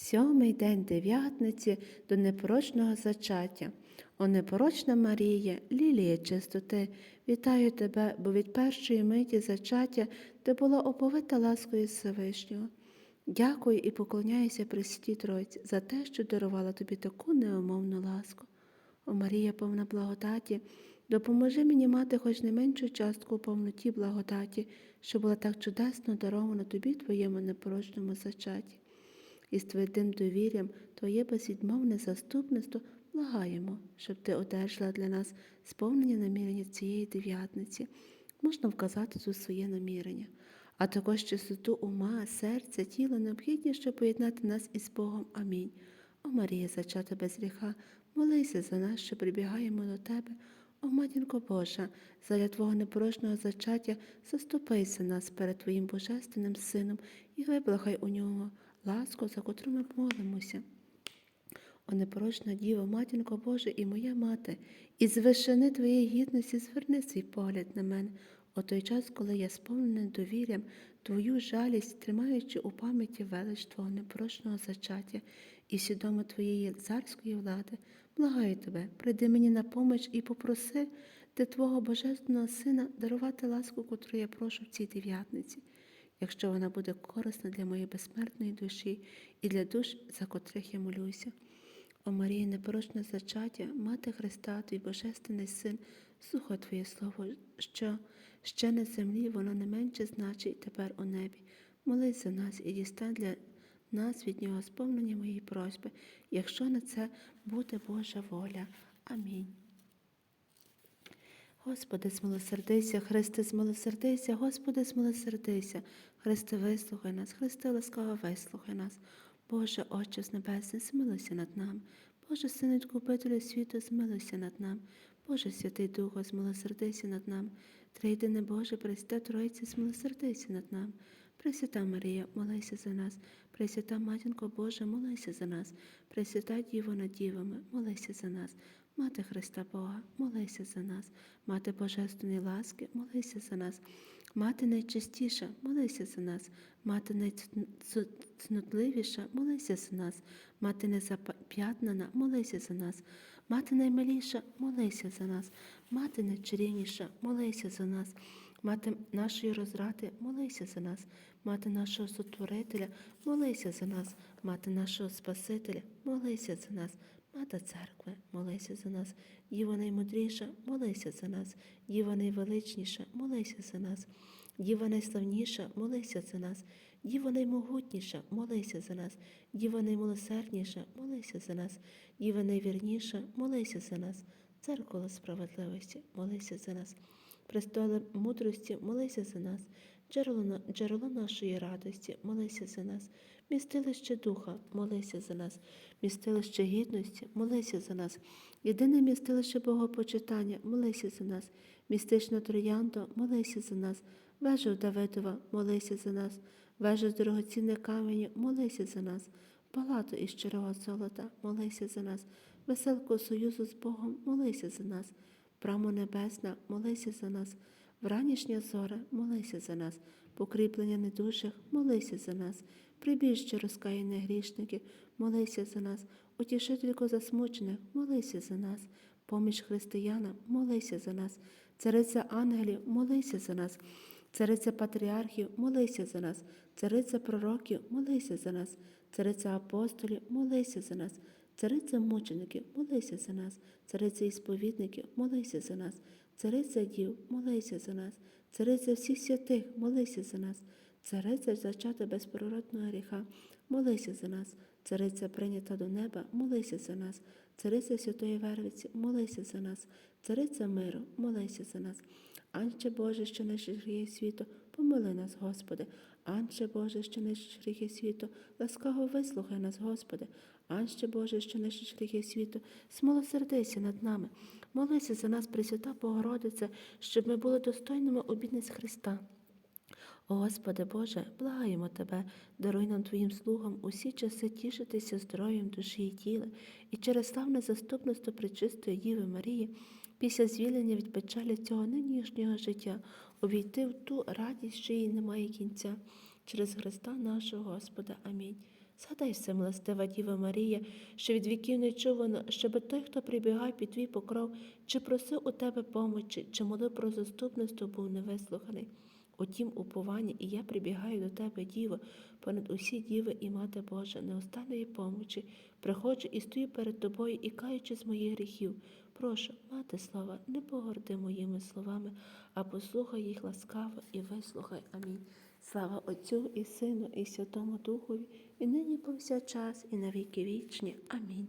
Сьомий день дев'ятниці до непорочного зачаття. О непорочна Марія, лілія чистоти, вітаю тебе, бо від першої миті зачаття ти була оповита ласкою Всевишнього. Дякую і поклоняюся Пресвятій Тройці за те, що дарувала тобі таку неумовну ласку. О Марія, повна благодаті, допоможи мені мати хоч не меншу частку у повноті благодаті, що була так чудесно дарована тобі, твоєму непорочному зачаті. І з твоїм довір'ям, твоє безвідмовне заступництво благаємо, щоб ти одержала для нас сповнення намірення цієї дев'ятниці. Можна вказати тут своє намірення, а також чистоту ума, серця, тіла необхідні, щоб поєднати нас із Богом. Амінь. О Марія, зачата без гріха, молися за нас, що прибігаємо до тебе. О, матінко Божа, заля Твого непорочного зачаття, заступися нас перед Твоїм Божественним Сином і виблагай у нього ласку, за котру ми молимося. О непорочна Діво, матінко Божа і моя мати, і з вишини Твоєї гідності зверни свій погляд на мене у той час, коли я сповнений довір'ям, Твою жалість, тримаючи у пам'яті велич Твого непорочного зачаття і свідомо Твоєї царської влади, благаю Тебе, прийди мені на поміч і попроси ти Твого Божественного Сина дарувати ласку, котру я прошу в цій дев'ятниці якщо вона буде корисна для моєї безсмертної душі і для душ, за котрих я молюся. О Марії, непорочне зачаття, Мати Христа, твій Божественний Син, слухай Твоє Слово, що ще на землі воно не менше значить тепер у небі. Молись за нас і дістань для нас від Нього сповнення моєї просьби, якщо на це буде Божа воля. Амінь. Господи, змилосердися, Христе, змилосердися, Господи, змилосердися, Христе, вислухай нас, Христе, ласкаво вислухай нас. Боже, Отче з небесне, змилуйся над нами. Боже, Сину Відкупителю світу, змилуйся над нами. Боже, Святий Духо, змилосердися над нами. Трийдине Боже, Пресвята Тройці, змилосердися над нами. Пресвята Марія, молися за нас. Пресвята Матінко Божа, молися за нас. Пресвята Діво над дівами, молися за нас. Мати Христа Бога, молися за нас, мати Божественної ласки, молися за нас, мати найчистіша, молися за нас, мати найцнотливіша, молися за нас, мати незап'ятнана, молися за нас, мати наймиліша, молися за нас, мати найчарівніша, молися за нас, мати нашої розрати, молися за нас, мати нашого сотворителя, молися за нас, мати нашого Спасителя, молися за нас. Мата церкви, молися за нас, Діва наймудріша, молися за нас, Діва найвеличніша, молися за нас, Діва найславніша, молися за нас, Діва наймогутніша, молися за нас, Діва наймилосердніша, молися за нас, Діва найвірніша, молися за нас, церква справедливості, молися за нас, престоле мудрості, молися за нас, джерело, джерело нашої радості, молися за нас, містилище духа, молися за нас, містилище гідності, молися за нас, єдине містилище Богопочитання, молися за нас, містична троянда, молися за нас, вежа Давидова, молися за нас, вежа з дорогоцінних каменів, молися за нас, палату із щирого золота, молися за нас, веселку союзу з Богом, молися за нас, браму небесна, молися за нас. Вранішня зора, молися за нас, покріплення недужих, молися за нас, прибіжче розкаяних грішників, молися за нас, утішителько засмучених, молися за нас, поміж християнам, молися за нас, цариця ангелів, молися за нас, цариця патріархів, молися за нас, цариця пророків, молися за нас, цариця апостолів, молися за нас. Цариця мучеників, молися за нас, цариця ісповідників, молися за нас, цариця дів, молися за нас, цариця всіх святих, молися за нас, цариця зачата безпородного гріха, молися за нас, цариця прийнята до неба, молися за нас, цариця святої Вервиці, молися за нас, цариця миру, молися за нас. Анче Боже, що наші гріє світу, помили нас, Господи. Анче Боже, що нищиш гріхи світу, ласкаво вислухай нас, Господи. Анче Боже, що нищиш гріхи світу, смилосердися над нами. Молися за нас, Пресвята Богородице, щоб ми були достойними обідниць Христа. Господи Боже, благаємо Тебе, даруй нам Твоїм слугам усі часи тішитися здоров'ям душі і тіла, і через славне заступництво Пречистої Діви Марії, після звільнення від печалі цього нинішнього життя, увійти в ту радість, що їй немає кінця, через Христа нашого Господа. Амінь. Згадай все, милостива Діва Марія, що від віків не чувано, щоб той, хто прибігав під твій покров, чи просив у тебе помочі, чи молив про заступництво, був невислуханий. У тім упованні і я прибігаю до тебе, Діво, понад усі діви і Мати Божа, неостанної помочі. Приходжу і стою перед тобою і каючи з моїх гріхів. Прошу, мати слова, не погорди моїми словами, а послухай їх ласкаво і вислухай. Амінь. Слава Отцю і Сину, і Святому Духові, і нині повсякчас, і на віки вічні. Амінь.